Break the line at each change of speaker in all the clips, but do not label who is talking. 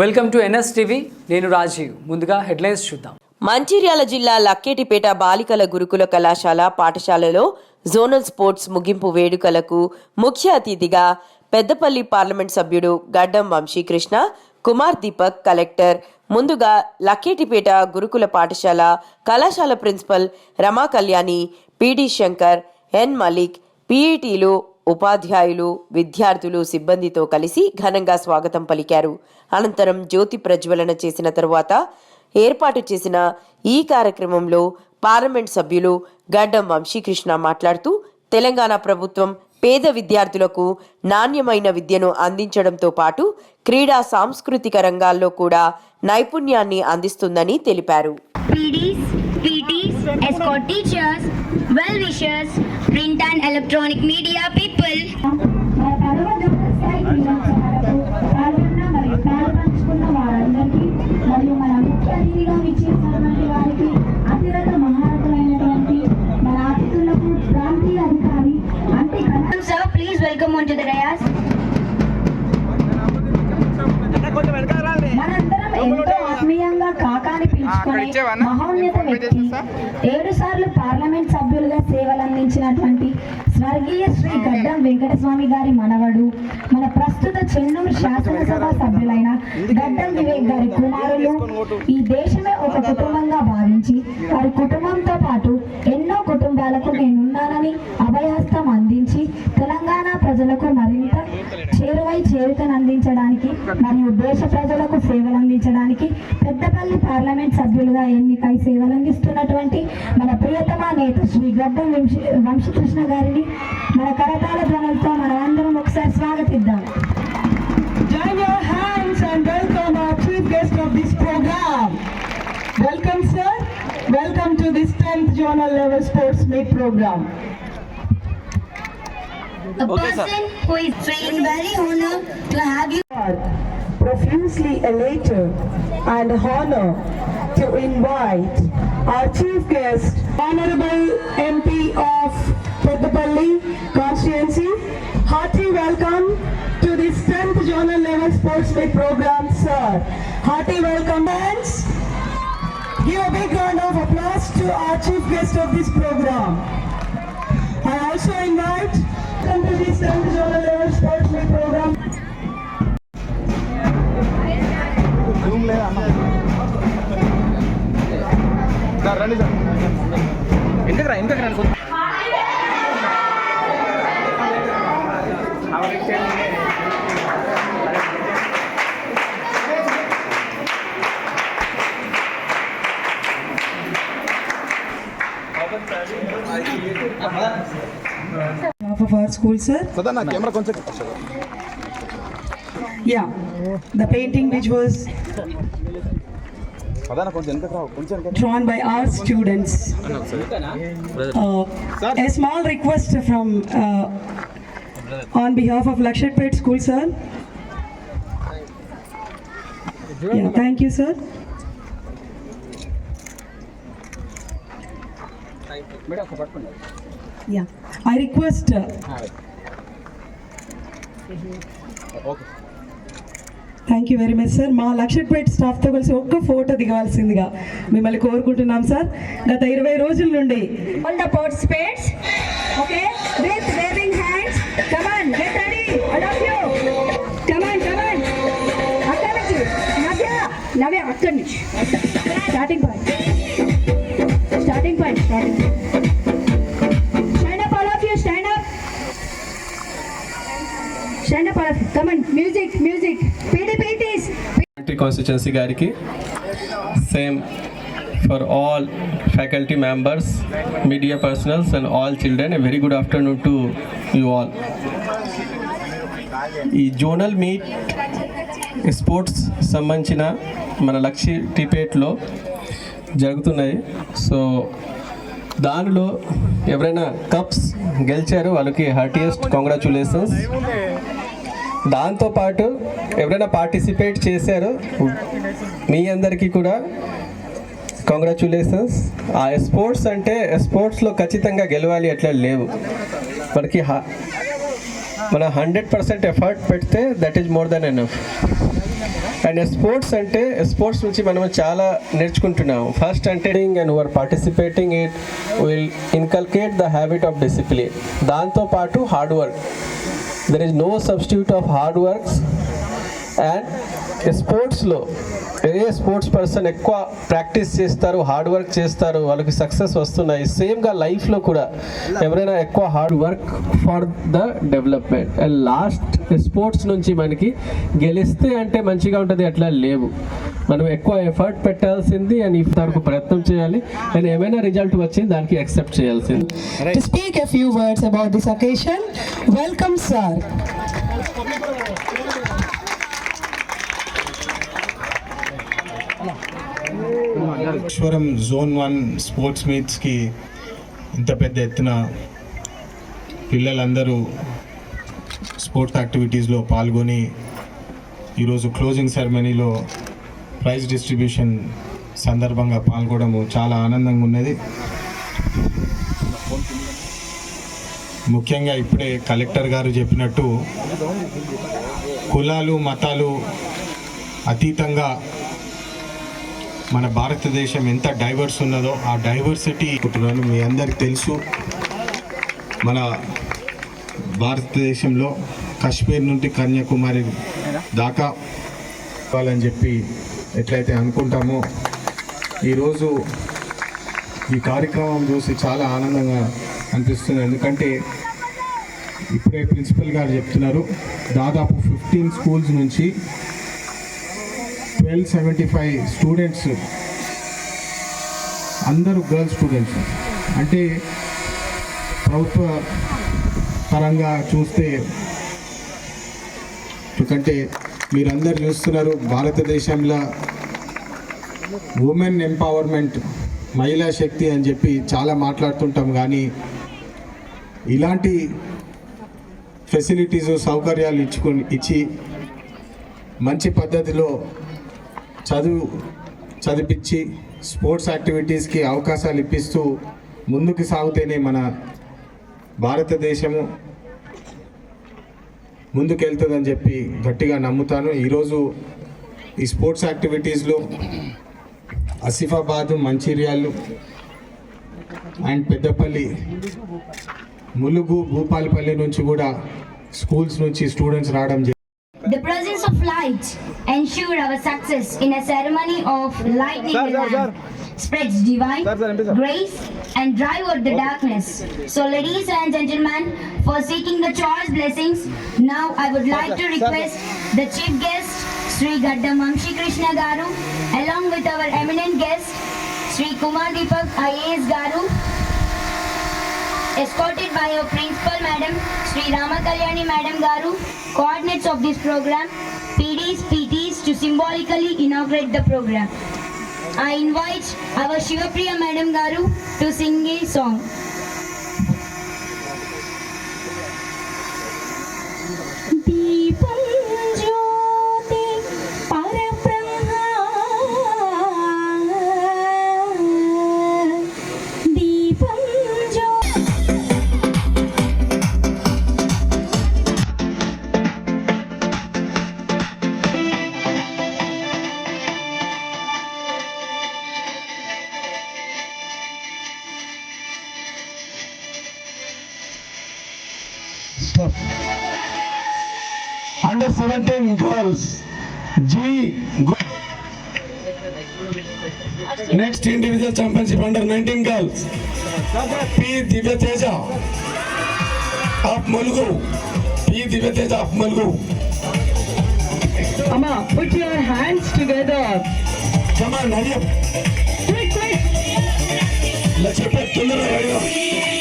Welcome to NS TV. నేను రాజీవ్. ముందుగా headlines చూద్దాం.
మంచిర్యాల జిల్లా లక్కేటిపేట బాలికల గురుకుల కళాశాల పాఠశాలలో జోనల్ స్పోర్ట్స్ ముగింపు వేడుకలకు ముఖ్య అతిథిగా పెద్దపల్లి పార్లమెంట్ సభ్యుడు గడ్డం వంశీకృష్ణ కుమార్ దీపక్ కలెక్టర్. ముందుగా లక్కేటిపేట గురుకుల పాఠశాల కళాశాల principal Rama Kalyani PD Shankar N Malik పీఈటీలు ఉపాధ్యాయులు విద్యార్థులు సిబ్బందితో కలిసి ఘనంగా స్వాగతం పలికారు. అనంతరం జ్యోతి ప్రజ్వలన చేసిన తరువాత ఏర్పాటు చేసిన ఈ కార్యక్రమంలో పార్లమెంట్ సభ్యులు గడ్డం వంశీకృష్ణ మాట్లాడుతూ తెలంగాణ ప్రభుత్వం పేద విద్యార్థులకు నాణ్యమైన విద్యను అందించడంతో పాటు క్రీడా సాంస్కృతిక రంగాల్లో కూడా నైపుణ్యాన్ని అందిస్తుందని తెలిపారు.
Escort teachers, well wishers, print and electronic media people,
మహోన్నత వ్యక్తి. ఏడు సార్లు పార్లమెంట్ సభ్యులుగా సేవలు అందించినటువంటి స్వర్గీయ శ్రీ గడ్డం వెంకటస్వామి గారి మనవడు మన ప్రస్తుత చెన్నూరు శాసనసభ సభ్యులైన గడ్డం వివేక్ గారి కుమారులు ఈ దేశమే ఒక కుటుంబంగా భావించి వారి కుటుంబంతో పాటు ఎన్నో కుటుంబాలకు నేనున్నానని అభయహస్తం మరియు దేశ ప్రజలకు సేవలు అందించడానికి పెద్దపల్లి పార్లమెంట్ సభ్యులుగా ఎన్నికై సేవలు అందిస్తున్నటువంటి మన ప్రియతమ నేత శ్రీ గడ్డం వంశీకృష్ణ గారిని మన కరతాల ధనంతో మనం అందరం ఒకసారి స్వాగతిద్దాం.
Welcome sir welcome to this tenth zonal sports meet programme
A person who is feeling very honored to have you.
profusely elated and honored to invite our chief guest, Honorable MP of Peddapalli constituency. Hearty welcome to this 10th Journal Level Sports Day program, sir. Hearty welcome, friends. Give a big round of applause to our chief guest of this program. I also invite welcome to this 10th Journal Level Sports Meet program.
రండి sir
of our school, sir.
Sadhana, camera concept.
Yeah, the painting which was drawn by our students. Uh, a small request from uh, on behalf of Lakshadpet School, sir. Yeah, thank you, sir. Yeah, I request. Uh,
okay
thank you very much sir మా లక్షట్పేట స్టాఫ్తో కలిసి ఒక్క photo దిగవలసిందిగా మిమ్మల్ని కోరుకుంటున్నాం sir గత ఇరవై రోజుల నుండి
All the participants, okay, with waving hands, come on, get ready, all of you. Come on, come on. అక్కడి నుంచి, నవ్య, నవ్య, అక్కడి నుంచి. Starting point. Starting point, starting point. Up,
constituency గారికి same for all faculty members media personals and all children a very good afternoon to you all ఈ zonal meet sports సంబంధించిన మన లక్ష్య టిపేట్లో జరుగుతున్నాయి. సో దానిలో ఎవరైనా కప్స్ గెలిచారో వాళ్ళకి హార్టియెస్ట్ కాంగ్రాచులేషన్స్ దాంతోపాటు ఎవరైనా పార్టిసిపేట్ చేశారో మీ అందరికీ కూడా కంగ్రాచులేషన్స్ ఆ స్పోర్ట్స్ అంటే స్పోర్ట్స్లో ఖచ్చితంగా గెలవాలి అట్లా లేవు. మనకి హ- మన హండ్రెడ్ పర్సెంట్ ఎఫర్ట్ పెడితే that is more then enough and sports అంటే స్పోర్ట్స్ నుంచి మనం చాలా నేర్చుకుంటున్నాము. ఫస్ట్ అంటే and were participating it will inculcate the habit of discipline దాంతోపాటు hard work there is no substitute of hard works and sport స్పోర్ట్స్లో ఏ sports person ఎక్కువ practice చేస్తారు హార్డ్ వర్క్ చేస్తారు వాళ్ళకి సక్సెస్ వస్తున్నాయి సేమ్గా లైఫ్లో కూడా ఎవరైనా ఎక్కువ hard work for the development. And last sports నుంచి మనకి గెలిస్తే అంటే మంచిగా ఉంటుంది అట్లా లేవు. మనం ఎక్కువ ఎఫర్ట్ పెట్టాల్సింది అండ్ దానికి ప్రయత్నం చేయాలి. అండ్ ఏమైనా రిజల్ట్ వచ్చింది దానికి యాక్సెప్ట్ చేయాల్సింది.
To speak a words about this occasion welcome sir.
ఈశ్వరం zone one sports మీట్స్కి ఇంత పెద్ద ఎత్తున పిల్లలందరూ స్పోర్ట్స్ యాక్టివిటీస్లో పాల్గొని ఈరోజు క్లోజింగ్ సెరమనీలో ప్రైజ్ డిస్ట్రిబ్యూషన్ సందర్భంగా పాల్గొనడం చాలా ఆనందంగా ఉన్నది. ముఖ్యంగా ఇప్పుడే కలెక్టర్ గారు చెప్పినట్టు కులాలు మతాలు అతీతంగా మన భారతదేశం ఎంత డైవర్స్ ఉన్నదో ఆ డైవర్సిటీ అనుకుంటున్నాను మీ అందరికి తెలుసు. మన భారతదేశంలో కాశ్మీర్ నుండి కన్యాకుమారి దాకా ఇవ్వాలని చెప్పి ఎట్లయితే అనుకుంటామో ఈరోజు ఈ కార్యక్రమం చూసి చాలా ఆనందంగా అనిపిస్తుంది. ఎందుకంటే ఇప్పుడే ప్రిన్సిపల్ గారు చెప్తున్నారు దాదాపు ఫిఫ్టీన్ స్కూల్స్ నుంచి ఎల్ సెవెంటీ ఫైవ్ స్టూడెంట్స్ అందరూ గర్ల్స్ స్టూడెంట్స్ అంటే ప్రభుత్వ పరంగా చూస్తే ఎందుకంటే మీరందరు చూస్తున్నారు భారతదేశంలో ఉమెన్ ఎంపవర్మెంట్ మహిళా శక్తి అని చెప్పి చాలా మాట్లాడుతుంటాం కానీ ఇలాంటి ఫెసిలిటీస్ సౌకర్యాలు ఇచ్చుకొని ఇచ్చి మంచి పద్ధతిలో చదువు చదివించి స్పోర్ట్స్ యాక్టివిటీస్కి అవకాశాలు ఇప్పిస్తూ ముందుకు సాగుతేనే మన భారతదేశము ముందుకెళ్తుందని చెప్పి గట్టిగా నమ్ముతాను. ఈరోజు ఈ స్పోర్ట్స్ యాక్టివిటీస్లో ఆసిఫాబాద్ మంచిర్యాలు అండ్ పెద్దపల్లి ములుగు భూపాలపల్లి నుంచి కూడా స్కూల్స్ నుంచి స్టూడెంట్స్ రావడం జరిగింది
The presence of light ensure our success in a ceremony of lightning the lamp. Spreads divine grace and drive out the darkness. So, ladies and gentlemen, for seeking the choice blessings, now I would like to request the chief guest, Sri Gaddam Mamshi Krishna Garu, along with our eminent guest, Sri Kumar Deepak IAS Garu, escorted by our principal madam Sri Rama Kalyani madam Garu, coordinates of this program, PDs, to symbolically inaugurate the program. I invite our Shivapriya madam Garu to sing a song.
Next individual championship under 19 girls, P. Divya Teja of Mulgu. P. Divya Teja of Mulgu.
Amma, put your hands together.
Come on, hurry up.
Quick, quick.
Let's get back to the
It's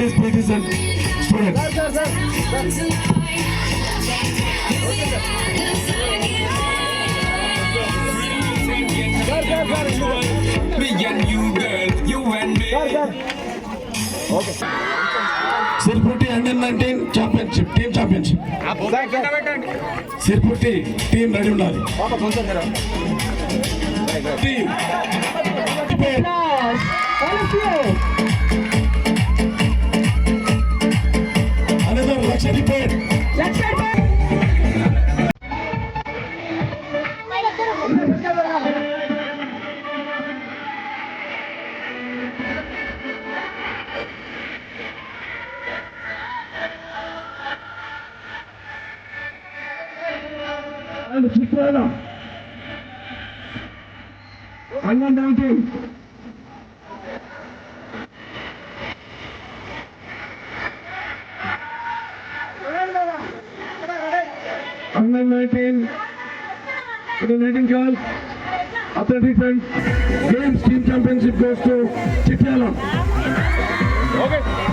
ladies, ladies and students. Me and you,
girl, you
and me. Okay. Sirpur T
under nineteen championship
team Championship Sirpur T team
ready Team All
of you. Let's
go. 2019 2019 girls athletics and games team championship goes to Chittalam.
Okay.